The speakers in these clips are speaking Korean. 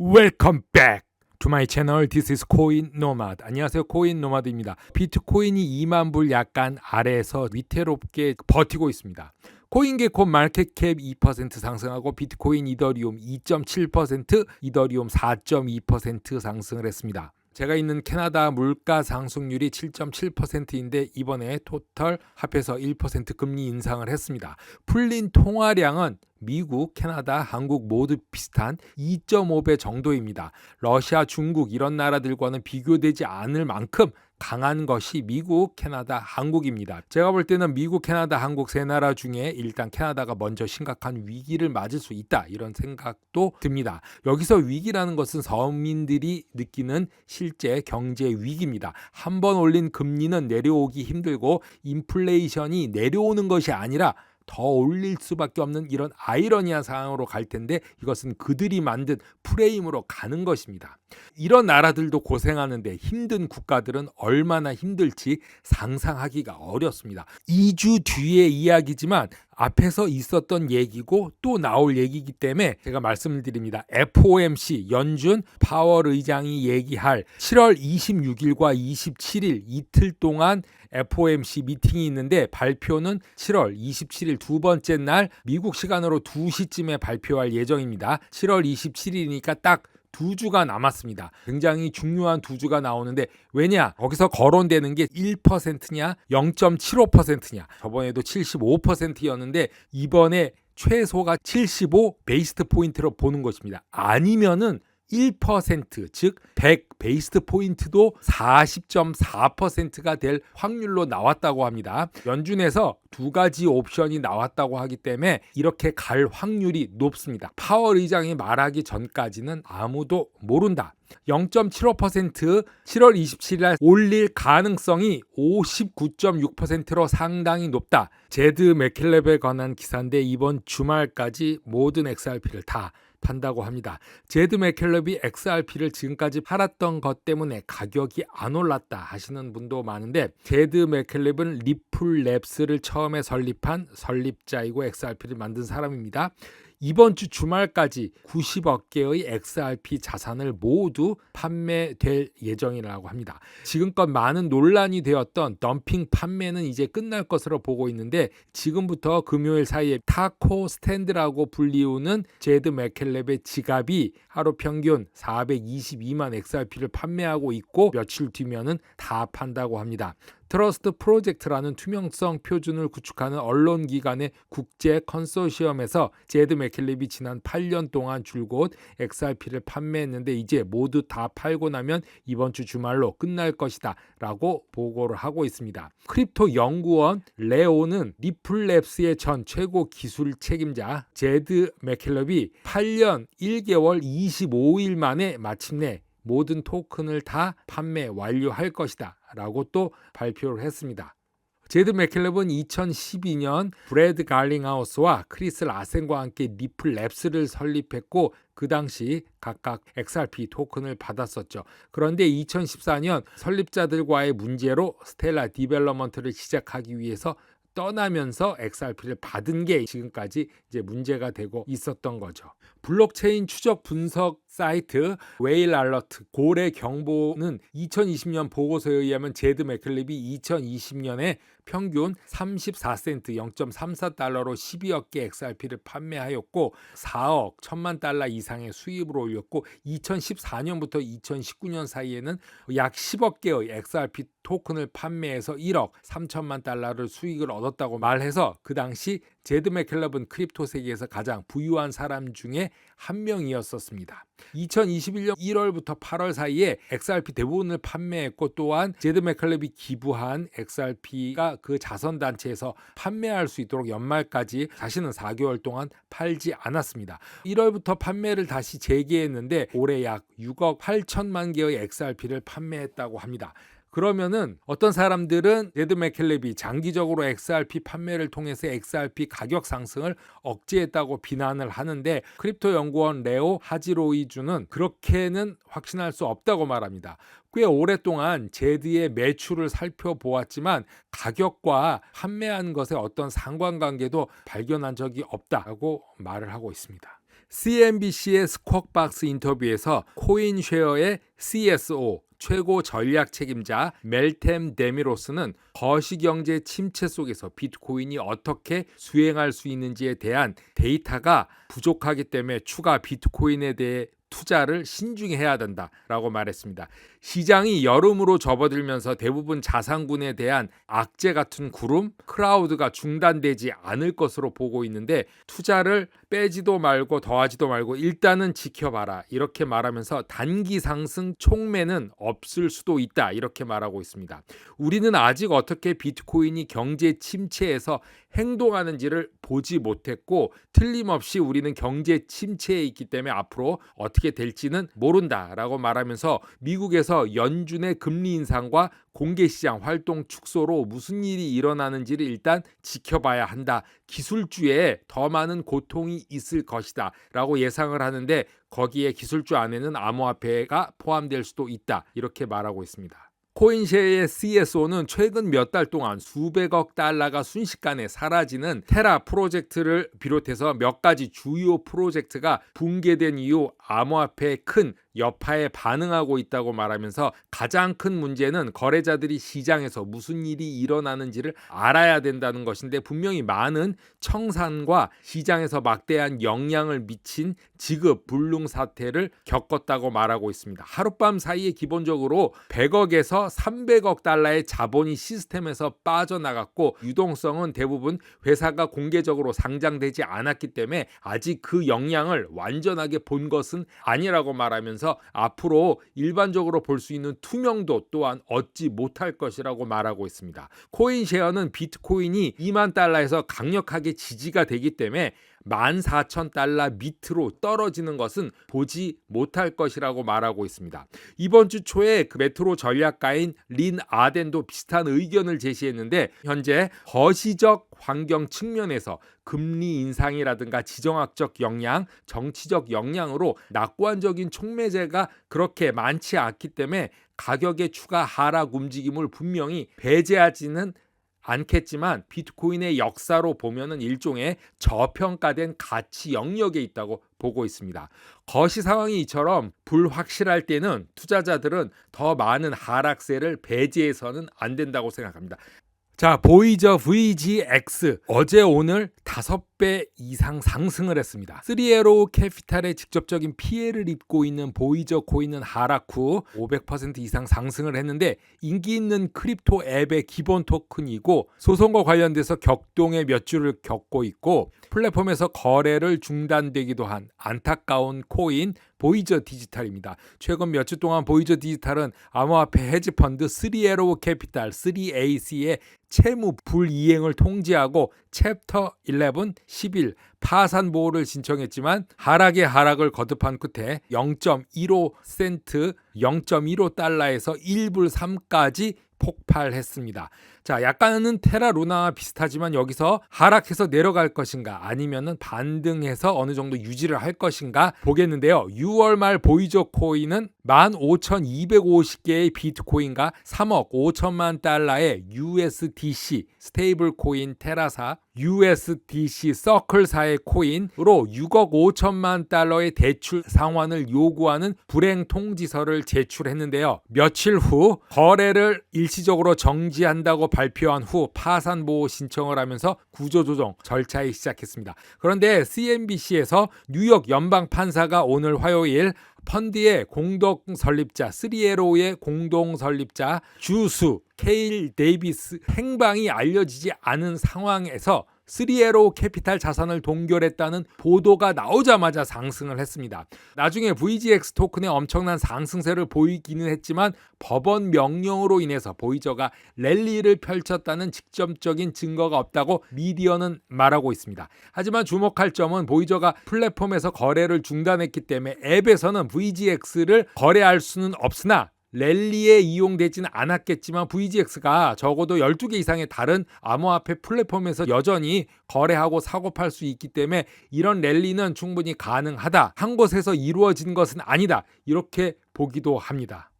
Welcome back to my channel. This is Coin Nomad. 안녕하세요. 코인 노마드입니다. 비트코인이 2만 불 약간 아래에서 위태롭게 버티고 있습니다. 코인게코 마켓캡 2% 상승하고 비트코인 이더리움 2.7%, 이더리움 4.2% 상승을 했습니다. 제가 있는 캐나다 물가 상승률이 7.7%인데 이번에 토탈 합해서 1% 금리 인상을 했습니다. 풀린 통화량은 미국, 캐나다, 한국 모두 비슷한 2.5배 정도입니다. 러시아, 중국 이런 나라들과는 비교되지 않을 만큼 강한 것이 미국, 캐나다, 한국입니다. 제가 볼 때는 미국, 캐나다, 한국 세 나라 중에 일단 캐나다가 먼저 심각한 위기를 맞을 수 있다. 이런 생각도 듭니다. 여기서 위기라는 것은 서민들이 느끼는 실제 경제 위기입니다. 한 번 올린 금리는 내려오기 힘들고 인플레이션이 내려오는 것이 아니라 더 올릴 수밖에 없는 이런 아이러니한 상황으로 갈 텐데 이것은 그들이 만든 프레임으로 가는 것입니다. 이런 나라들도 고생하는데 힘든 국가들은 얼마나 힘들지 상상하기가 어렵습니다. 2주 뒤의 이야기지만 앞에서 있었던 얘기고 또 나올 얘기이기 때문에 제가 말씀을 드립니다. FOMC 연준 파월 의장이 얘기할 7월 26일과 27일 이틀 동안 FOMC 미팅이 있는데 발표는 7월 27일 두 번째 날 미국 시간으로 2시쯤에 발표할 예정입니다. 7월 27일이니까 딱 두 주가 남았습니다. 굉장히 중요한 두 주가 나오는데 왜냐? 거기서 거론되는 게 1%냐, 0.75%냐. 저번에도 75%였는데 이번에 최소가 75 베이스트 포인트로 보는 것입니다. 아니면은 1%, 즉 100 베이스트 포인트도 40.4%가 될 확률로 나왔다고 합니다. 연준에서 두 가지 옵션이 나왔다고 하기 때문에 이렇게 갈 확률이 높습니다. 파월 의장이 말하기 전까지는 아무도 모른다. 0.75% 7월 27일 날 올릴 가능성이 59.6%로 상당히 높다. 제드 맥켈렙에 관한 기사인데 이번 주말까지 모든 XRP를 다 판다고 합니다. 제드 맥켈럽이 XRP를 지금까지 팔았던 것 때문에 가격이 안 올랐다 하시는 분도 많은데 제드 맥켈럽은 리플랩스를 처음에 설립한 설립자이고 XRP를 만든 사람입니다. 이번 주 주말까지 90억 개의 XRP 자산을 모두 판매될 예정이라고 합니다. 지금껏 많은 논란이 되었던 덤핑 판매는 이제 끝날 것으로 보고 있는데 지금부터 금요일 사이에 타코 스탠드라고 불리우는 제드 맥켈랩의 지갑이 하루 평균 422만 XRP를 판매하고 있고 며칠 뒤면은 다 판다고 합니다. 트러스트 프로젝트라는 투명성 표준을 구축하는 언론 기관의 국제 컨소시엄에서 제드 맥켈립이 지난 8년 동안 줄곧 XRP를 판매했는데 이제 모두 다 팔고 나면 이번 주 주말로 끝날 것이다 라고 보고를 하고 있습니다. 크립토 연구원 레오는 리플랩스의 전 최고 기술 책임자 제드 맥켈럽이 8년 1개월 25일 만에 마침내 모든 토큰을 다 판매 완료할 것이다. 라고 또 발표를 했습니다. 제드 맥켈럽은 2012년 브래드 갈링하우스와 크리스 라센과 함께 리플 랩스를 설립했고 그 당시 각각 XRP 토큰을 받았었죠. 그런데 2014년 설립자들과의 문제로 스텔라 디벨로먼트를 시작하기 위해서 떠나면서 XRP를 받은 게 지금까지 이제 문제가 되고 있었던 거죠. 블록체인 추적 분석 사이트 웨일 알러트 고래 경보는 2020년 보고서에 의하면 제드 맥클립이 2020년에 평균 34센트 0.34달러로 12억 개 XRP를 판매하였고 4억 1천만 달러 이상의 수입을 올렸고 2014년부터 2019년 사이에는 약 10억 개의 XRP 토큰을 판매해서 1억 3천만 달러를 수익을 얻었다고 말해서 그 당시 제드 맥켈럽은 크립토 세계에서 가장 부유한 사람 중에 한 명이었었습니다. 2021년 1월부터 8월 사이에 XRP 대부분을 판매했고 또한 제드 맥켈럽이 기부한 XRP가 그 자선 단체에서 판매할 수 있도록 연말까지 자신은 4개월 동안 팔지 않았습니다. 1월부터 판매를 다시 재개했는데 올해 약 6억 8천만 개의 XRP를 판매했다고 합니다. 그러면은 어떤 사람들은 레드 맥켈랩이 장기적으로 XRP 판매를 통해서 XRP 가격 상승을 억제했다고 비난을 하는데 크립토 연구원 레오 하지로이주는 그렇게는 확신할 수 없다고 말합니다. 꽤 오랫동안 제드의 매출을 살펴보았지만 가격과 판매한 것에 어떤 상관관계도 발견한 적이 없다고 말을 하고 있습니다. CNBC의 스쿼박스 인터뷰에서 코인쉐어의 CSO 최고 전략 책임자 멜템 데미로스는 거시경제 침체 속에서 비트코인이 어떻게 수행할 수 있는지에 대한 데이터가 부족하기 때문에 추가 비트코인에 대해 투자를 신중히 해야 된다라고 말했습니다. 시장이 여름으로 접어들면서 대부분 자산군에 대한 악재 같은 구름, 크라우드가 중단되지 않을 것으로 보고 있는데 투자를 빼지도 말고 더하지도 말고 일단은 지켜봐라 이렇게 말하면서 단기 상승 촉매는 없을 수도 있다 이렇게 말하고 있습니다. 우리는 아직 어떻게 비트코인이 경제 침체에서 행동하는지를 보지 못했고 틀림없이 우리는 경제 침체에 있기 때문에 앞으로 어떻게 될지는 모른다라고 말하면서 미국에서 연준의 금리 인상과 공개 시장 활동 축소로 무슨 일이 일어나는지를 일단 지켜봐야 한다. 기술주에 더 많은 고통이 있을 것이다 라고 예상을 하는데 거기에 기술주 안에는 암호화폐가 포함될 수도 있다. 이렇게 말하고 있습니다. 코인쉐의 CSO는 최근 몇 달 동안 수백억 달러가 순식간에 사라지는 테라 프로젝트를 비롯해서 몇 가지 주요 프로젝트가 붕괴된 이후 암호화폐의 큰 여파에 반응하고 있다고 말하면서 가장 큰 문제는 거래자들이 시장에서 무슨 일이 일어나는지를 알아야 된다는 것인데 분명히 많은 청산과 시장에서 막대한 영향을 미친 지급 불능 사태를 겪었다고 말하고 있습니다. 하룻밤 사이에 기본적으로 100억에서 300억 달러의 자본이 시스템에서 빠져나갔고 유동성은 대부분 회사가 공개적으로 상장되지 않았기 때문에 아직 그 영향을 완전하게 본 것은 아니라고 말하면서 앞으로 일반적으로 볼 수 있는 투명도 또한 얻지 못할 것이라고 말하고 있습니다. 코인 쉐어는 비트코인이 2만 달러에서 강력하게 지지가 되기 때문에 14,000달러 밑으로 떨어지는 것은 보지 못할 것이라고 말하고 있습니다. 이번 주 초에 그 메트로 전략가인 린 아덴도 비슷한 의견을 제시했는데 현재 거시적 환경 측면에서 금리 인상이라든가 지정학적 영향, 정치적 영향으로 낙관적인 촉매제가 그렇게 많지 않기 때문에 가격의 추가 하락 움직임을 분명히 배제하지는 않겠지만 비트코인의 역사로 보면은 일종의 저평가된 가치 영역에 있다고 보고 있습니다. 거시 상황이 이처럼 불확실할 때는 투자자들은 더 많은 하락세를 배제해서는 안 된다고 생각합니다. 자, 보이저 VGX 어제 오늘 다섯 배 이상 상승을 했습니다. 3에로 캐피탈의 직접적인 피해를 입고 있는 보이저 코인은 하락 후 500% 이상 상승을 했는데 인기 있는 크립토 앱의 기본 토큰이고 소송과 관련돼서 격동의 몇 주를 겪고 있고 플랫폼에서 거래를 중단되기도 한 안타까운 코인 보이저 디지털입니다. 최근 몇 주 동안 보이저 디지털은 암호화폐 헤지 펀드 3에로 캐피탈 3AC의 채무 불이행을 통지하고 챕터 11, 11 파산 보호를 신청했지만 하락의 하락을 거듭한 끝에 0.15센트, 0.15달러에서 1불 3까지 폭발했습니다. 자, 약간은 테라 루나와 비슷하지만 여기서 하락해서 내려갈 것인가 아니면은 반등해서 어느 정도 유지를 할 것인가 보겠는데요. 6월 말 보이저 코인은 15,250개의 비트코인과 3억 5천만 달러의 USDC 스테이블 코인 테라사 USDC 서클사의 코인으로 6억 5천만 달러의 대출 상환을 요구하는 불행 통지서를 제출했는데요. 며칠 후 거래를 일시적으로 정지한다고 발표한 후 파산 보호 신청을 하면서 구조조정 절차에 시작했습니다. 그런데 CNBC에서 뉴욕 연방 판사가 오늘 화요일 펀드의 공동 설립자 3에로의 공동 설립자 주수 케일 데이비스 행방이 알려지지 않은 상황에서 3에로 캐피탈 자산을 동결했다는 보도가 나오자마자 상승을 했습니다. 나중에 VGX 토큰의 엄청난 상승세를 보이기는 했지만 법원 명령으로 인해서 보이저가 랠리를 펼쳤다는 직접적인 증거가 없다고 미디어는 말하고 있습니다. 하지만 주목할 점은 보이저가 플랫폼에서 거래를 중단했기 때문에 앱에서는 VGX를 거래할 수는 없으나 랠리에 이용되지는 않았겠지만 VGX가 적어도 12개 이상의 다른 암호화폐 플랫폼에서 여전히 거래하고 사고 팔 수 있기 때문에 이런 랠리는 충분히 가능하다. 한 곳에서 이루어진 것은 아니다. 이렇게 보기도 합니다.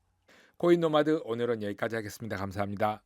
코인 노마드 오늘은 여기까지 하겠습니다. 감사합니다.